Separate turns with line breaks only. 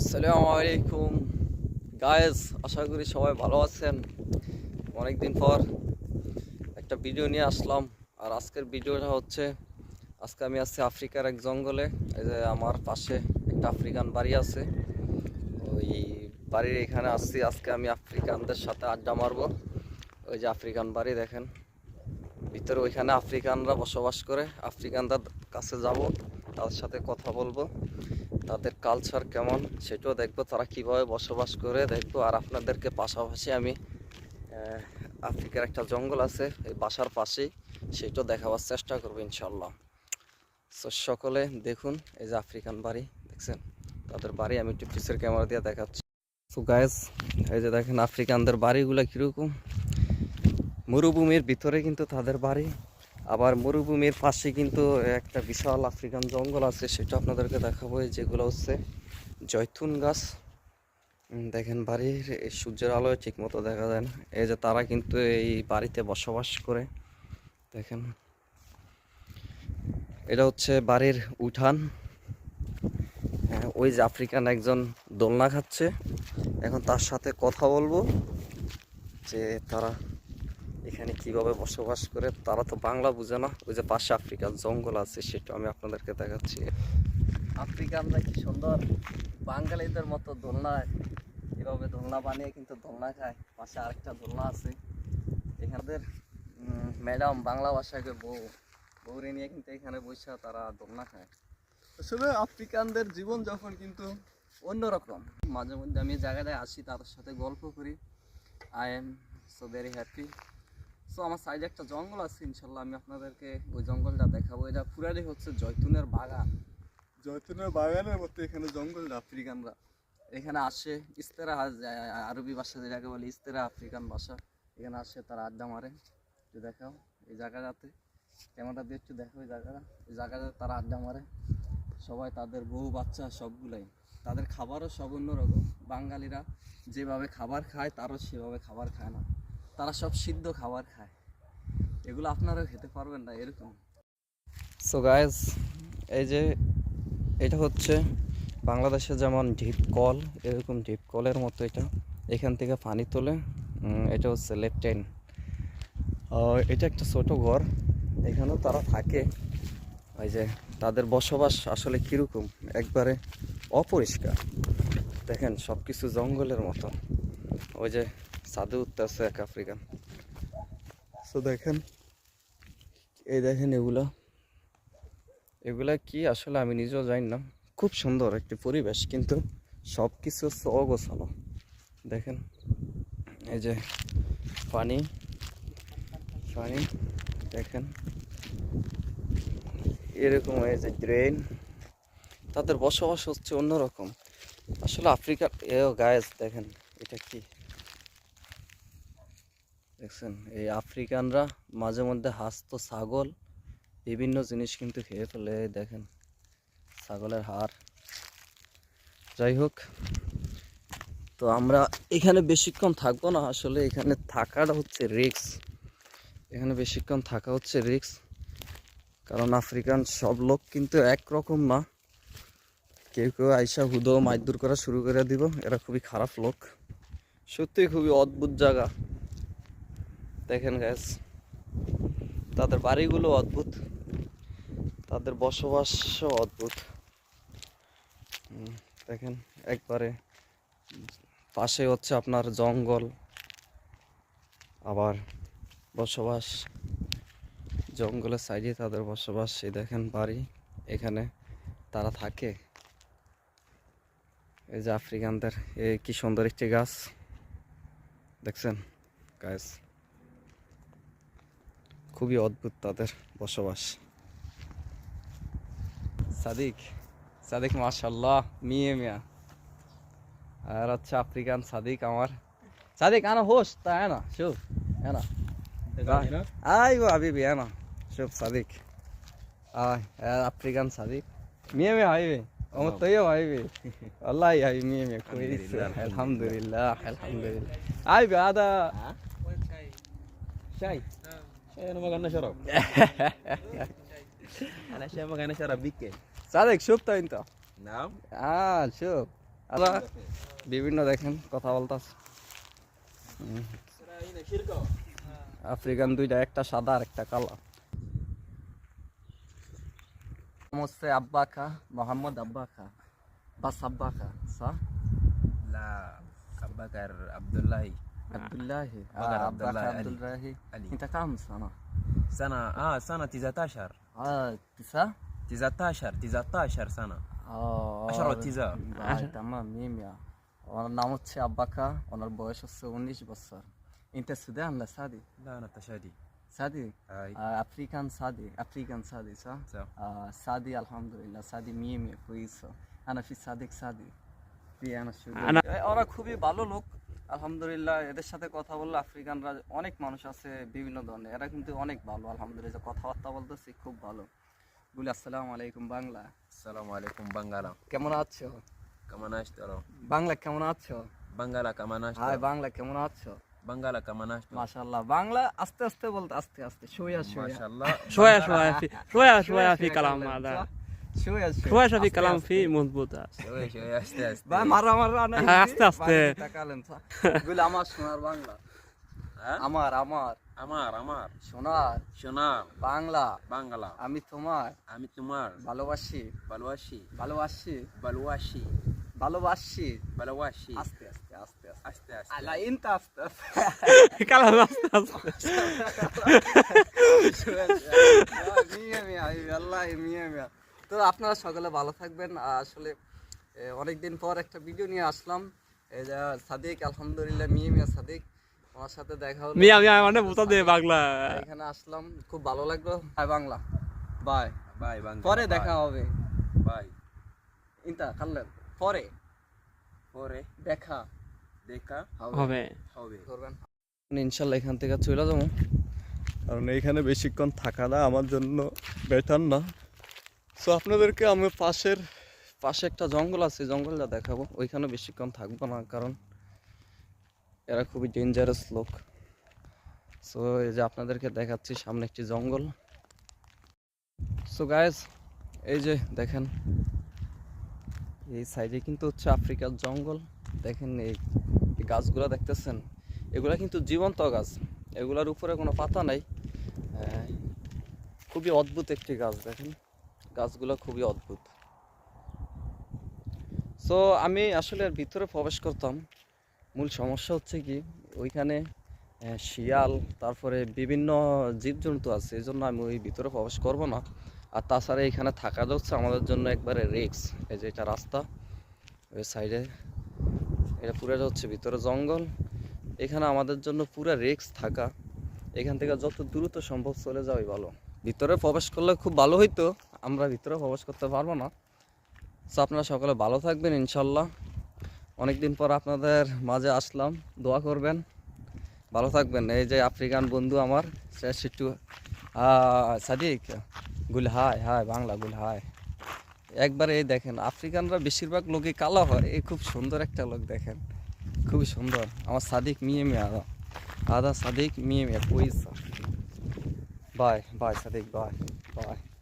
আসসালামু আলাইকুম। গায়েস আশা করি সবাই ভালো আছেন। অনেকদিন পর একটা ভিডিও নিয়ে আসলাম। আর আজকের ভিডিওটা হচ্ছে, আজকে আমি আছি আফ্রিকার এক জঙ্গলে। এই যে আমার পাশে একটা আফ্রিকান বাড়ি আছে। ওই বাড়ির এখানে আসছি আজকে আমি আফ্রিকানদের সাথে আড্ডা মারবো। ওই যে আফ্রিকান বাড়ি দেখেন। ভিতরে ওইখানে আফ্রিকানরা বসবাস করে। আফ্রিকানদের কাছে যাব, তাদের সাথে কথা বলব। তাদের কালচার কেমন সেটাও দেখব, তারা কীভাবে বসবাস করে দেখব। আর আপনাদেরকে পাশাপাশি আমি আফ্রিকার একটা জঙ্গল আছে, এই বাসার পাশেই, সেটাও দেখাবার চেষ্টা করব ইনশাল্লাহ তো সকলে দেখুন, এই যে আফ্রিকান বাড়ি, দেখছেন? তাদের বাড়ি, আমি একটু পিসের ক্যামেরা দিয়ে দেখাচ্ছি। তো গায়েস এই যে দেখেন আফ্রিকানদের বাড়িগুলো কীরকম? মরুভূমির ভিতরে কিন্তু তাদের বাড়ি। আবার মরুভূমির পাশে কিন্তু একটা বিশাল আফ্রিকান জঙ্গল আছে সেটা আপনাদেরকে দেখাবো। যেগুলো হচ্ছে জৈতুন গাছ। দেখেন বাড়ির সূর্যের আলোয় ঠিক মতো দেখা যায় না। এই যে তারা কিন্তু এই বাড়িতে বসবাস করে। দেখেন। এটা হচ্ছে বাড়ির উঠান। হ্যাঁ, ওই যে আফ্রিকান একজন দোলনা খাচ্ছে। এখন তার সাথে কথা বলব যে তারা এখানে কীভাবে বসবাস করে, তারা তো বাংলা বুঝে না। ওই যে পাশে আফ্রিকার জঙ্গল আছে, সেটা আমি আপনাদেরকে দেখাচ্ছি। আফ্রিকানরা কি সুন্দর? বাঙালিদের মতো দোলনা, এভাবে দোলনা বানিয়ে কিন্তু দোলনা খায়। পাশে আরেকটা দোলনা আছে। এখানদের ম্যাডাম বাংলা ভাষাকে বউ, বউরে নিয়ে কিন্তু এখানে বসে তারা দোলনা খায়। আসলে আফ্রিকানদের জীবন যখন কিন্তু অন্যরকম। মাঝে মধ্যে আমি জায়গাটায় আসি, তাদের সাথে গল্প করি। I am so very happy. So আমার সাইডে একটা জঙ্গল আছে ইনশাল্লাহ আমি আপনাদেরকে ওই জঙ্গলটা দেখাবো। এটা পুরাটাই হচ্ছে জৈতুনের বাগান। জয়তুনের বাগানের মতো এখানে জঙ্গলটা আফ্রিকানরা। এখানে আসে ইস্তেরা আরবি ভাষা যেটাকে বলে ইস্তেরা আফ্রিকান ভাষা। এখানে আসে তারা আড্ডা মারে একটু দেখাও এই জায়গাটাতে। ক্যামেরা দিয়ে একটু দেখো এই জায়গাটা। এই জায়গাটাতে তারা আড্ডা মারে। সবাই তাদের বউ বাচ্চা সবগুলাই। তাদের খাবারও সব অন্যরকম। বাঙালিরা যেভাবে খাবার খায় তারও সেভাবে খাবার খায় না। তারা সব সিদ্ধ খাবার খায়। এগুলো আপনারাও খেতে পারবেন না, এরকম। সো গাইজ এই যে এটা হচ্ছে বাংলাদেশে যেমন ঢিপ কল, এরকম ঢিপ কলের মতো এটা। এখান থেকে পানি তোলে এটা হচ্ছে লেফটেন এটা একটা ছোট ঘর, এখানেও তারা থাকে। ওই যে তাদের বসবাস আসলে কীরকম? একবারে অপরিষ্কার। দেখেন সব কিছু জঙ্গলের মতো। ওই যে সাদে উঠতেছে এক আফ্রিকান। তো দেখেন এই দেখেন এগুলা। এগুলা কি আসলে আমি নিজেও জানি না। খুব সুন্দর একটি পরিবেশ কিন্তু সব কিছু অগোছালো দেখেন এই যে পানি পানি দেখেন। এরকম এই যে ড্রেন তাদের বসবাস হচ্ছে অন্যরকম। আসলে আফ্রিকার এও গায়েস দেখেন এটা কি? দেখছেন? এই আফ্রিকানরা মাঝে মধ্যে হাসতো ছাগল, বিভিন্ন জিনিস কিন্তু খেয়ে ফেলে দেখেন, ছাগলের হাড়। যাই হোক, তো আমরা এখানে বেশিক্ষণ থাকব না, আসলে এখানে থাকাটা হচ্ছে রিক্স এখানে বেশিক্ষণ থাকা হচ্ছে রিক্স কারণ আফ্রিকান সব লোক কিন্তু একরকম না। কেউ কেউ আইসা হুদো মাইদুর করা শুরু করে দিব, এরা খুবই খারাপ লোক। সত্যি খুবই অদ্ভুত জায়গা। দেখেন গ্যাস তাদের বাড়িগুলো অদ্ভুত। তাদের বসবাসও অদ্ভুত। দেখেন, একবারে পাশে হচ্ছে আপনার জঙ্গল, আবার বসবাস। জঙ্গলের সাইডে তাদের বসবাস, এই দেখেন বাড়ি। এখানে তারা থাকে। এই যে আফ্রিকানদের, এই কি সুন্দর একটি গাছ। দেখছেন? গাছ খুবই অদ্ভুত তাদের বসবাস। সাদিক সাদিক মাশাল্লাহ মিয়ে মিয়া। আর হচ্ছে আফ্রিকান সাদিক আমার। সাদিক আনা হোস তা না শুভ না। আই গো আবিবি না শুভ সাদিক। আয় আফ্রিকান সাদিক। মিয়ে মিয়া আইবে আমার তৈব আইবে আল্লাহ আইবে মিয়ে মিয়া কইরিস আলহামদুলিল্লাহ আলহামদুলিল্লাহ। আইবে আদা। শাই। হ্যাঁ। حبيبي هذا شاي
شاي انا ما قلنا شرب انا شاي ما قلنا شرب بيك
صديق شفته انت
نعم
اه شوف আমরা বিভিন্ন দেখেন কথা বলতাছে আফ্রিকান দুইটা একটা সাদা আর একটা কালা নাম হচ্ছে আব্বা খা মোহাম্মদ আব্বা খা বাস আব্বা খা সা
لا أبو بكر عبد الله
আব্দুল্লাহি
بكر عبد
আব্বা
الله
খা
علي.
আব্দুল্লাহি
علي.
انت كم سنة؟
سنة آه سنة 19
اه تسعة؟
19 19 سنة
اه
عشرة تسعة
ভাই তামাম মিমিয়া ওনার নাম হচ্ছে আব্বাকা ওনার বয়স হচ্ছে উনিশ বছর ইন্টা সুদান লা সাদি
لا أنا تشادي
সাদি
هاي
আফ্রিকান সাদি আফ্রিকান সাদি صح؟
صح
آه سادي الحمد لله سادي مية مية كويسة أنا في صادق سادي في أنا شو
أنا-
ওরা খুবই ভালো লোক আলহামদুলিল্লাহ এদের সাথে কথা বললে আফ্রিকানরা অনেক মানুষ আছে বিভিন্ন ধরনের। এরা কিন্তু অনেক ভালো আলহামদুলিল্লাহ। কথাবার্তা বলতেছি খুব ভালো। বলি আসসালামু আলাইকুম বাংলা।
আসসালামু আলাইকুম বাঙ্গালা।
কেমন আছো?
কেমন আসছো
বাংলা কেমন আছো?
বাংলা কেমন
আছো?
হ্যাঁ
বাংলা কেমন আছো?
বাংলা কেমন আসছো
মাশাআল্লাহ বাংলা আস্তে আস্তে বলতে আস্তে আস্তে। শোয়া শোয়া
মাশাআল্লাহ শোয়া
শোয়া শোয়া শোয়া ফি কালাম আদা كلام هذا
শুয়া
شوية شوية في كلام فيه مضبوط
شوي شوي أشتي أشتي
বা মারা মারা না
হ্যাঁ, আস্তে আস্তে।
তাকালেন গুলো আমার সোনার বাংলা
ها
আমার আমার
أمار أمار
সোনার
شنار
বাংলা
بنغالا
আমি তোমার
أمي تمار
ভালোবাসি
بلواشي
ভালোবাসি
بلواشي
ভালোবাসি
بلواشي
আস্তে আস্তে আস্তে আস্তে
أشتي أشتي
আলা ইনতা আস্তে আস্তে
كلام আস্তে আস্তে
মিয়া মিয়া আল্লাহ মিয়া মিয়া তো আপনারা সকলে ভালো থাকবেন। আসলে অনেকদিন পর একটা ভিডিও নিয়ে আসলাম। সাদিক আলহামদুলিল্লাহ মিয়া মিয়া সাদিক। আমার সাথে দেখা হলো।
মিয়া মিয়া মানে বোতা দে বাংলা।
এখানে আসলাম। খুব ভালো লাগল। ভাই বাংলা। বাই
বাই বাংলা
পরে দেখা হবে।
বাই।
ইন্তা কাল্লে পরে।
পরে
দেখা।
দেখা
হবে।
হবে।
করবেন ইনশাল্লাহ এখান থেকে চলে যাব। কারণ এইখানে বেশিক্ষণ থাকা না আমার জন্য বেটার না। সো আপনাদেরকে আমি পাশের পাশে একটা জঙ্গল আছে জঙ্গলটা দেখাবো। ওইখানে বেশিক্ষণ থাকব না কারণ এরা খুবই ডেঞ্জারাস লোক। সো এই যে আপনাদেরকে দেখাচ্ছি সামনে একটি জঙ্গল। সো গায়েস এই যে দেখেন এই সাইডে কিন্তু হচ্ছে আফ্রিকার জঙ্গল। দেখেন এই গাছগুলো দেখতেছেন? এগুলা কিন্তু জীবন্ত গাছ। এগুলার উপরে কোনো পাতা নাই। আহ, খুবই অদ্ভুত একটি গাছ দেখেন। গাছগুলো খুবই অদ্ভুত। সো আমি আসলে ভিতরে প্রবেশ করতাম। মূল সমস্যা হচ্ছে কি, ওইখানে শিয়াল, তারপরে বিভিন্ন জীবজন্তু আছে এই জন্য আমি ওই ভিতরে প্রবেশ করব না। আর তাছাড়া এখানে থাকা যাচ্ছে আমাদের জন্য একবারে রিক্স এই যে এটা রাস্তা, ওই সাইডে এটা পুরো হচ্ছে ভিতরে জঙ্গল। এখানে আমাদের জন্য পুরো রিক্স থাকা। এখান থেকে যত দ্রুত সম্ভব চলে যাওয়াই ভালো। ভিতরে প্রবেশ করলে খুব ভালো হইতো। আমরা ভিতরে প্রবেশ করতে পারব না। সো আপনারা সকলে ভালো থাকবেন, ইনশাল্লাহ। অনেকদিন পর আপনাদের মাঝে আসলাম। দোয়া করবেন। ভালো থাকবেন। এই যে আফ্রিকান বন্ধু আমার, সে সিটু সাদিক? গুল হাই হাই, বাংলা গুল হাই। একবার এই দেখেন, আফ্রিকানরা বেশিরভাগ লোকই কালো হয়। এই খুব সুন্দর একটা লোক দেখেন। খুবই সুন্দর। আমার সাদিক মিয়ে মিয়া, আদা আদা সাদিক মিয়ে মিয়া পয়সা bye bye Sadiq, bye bye.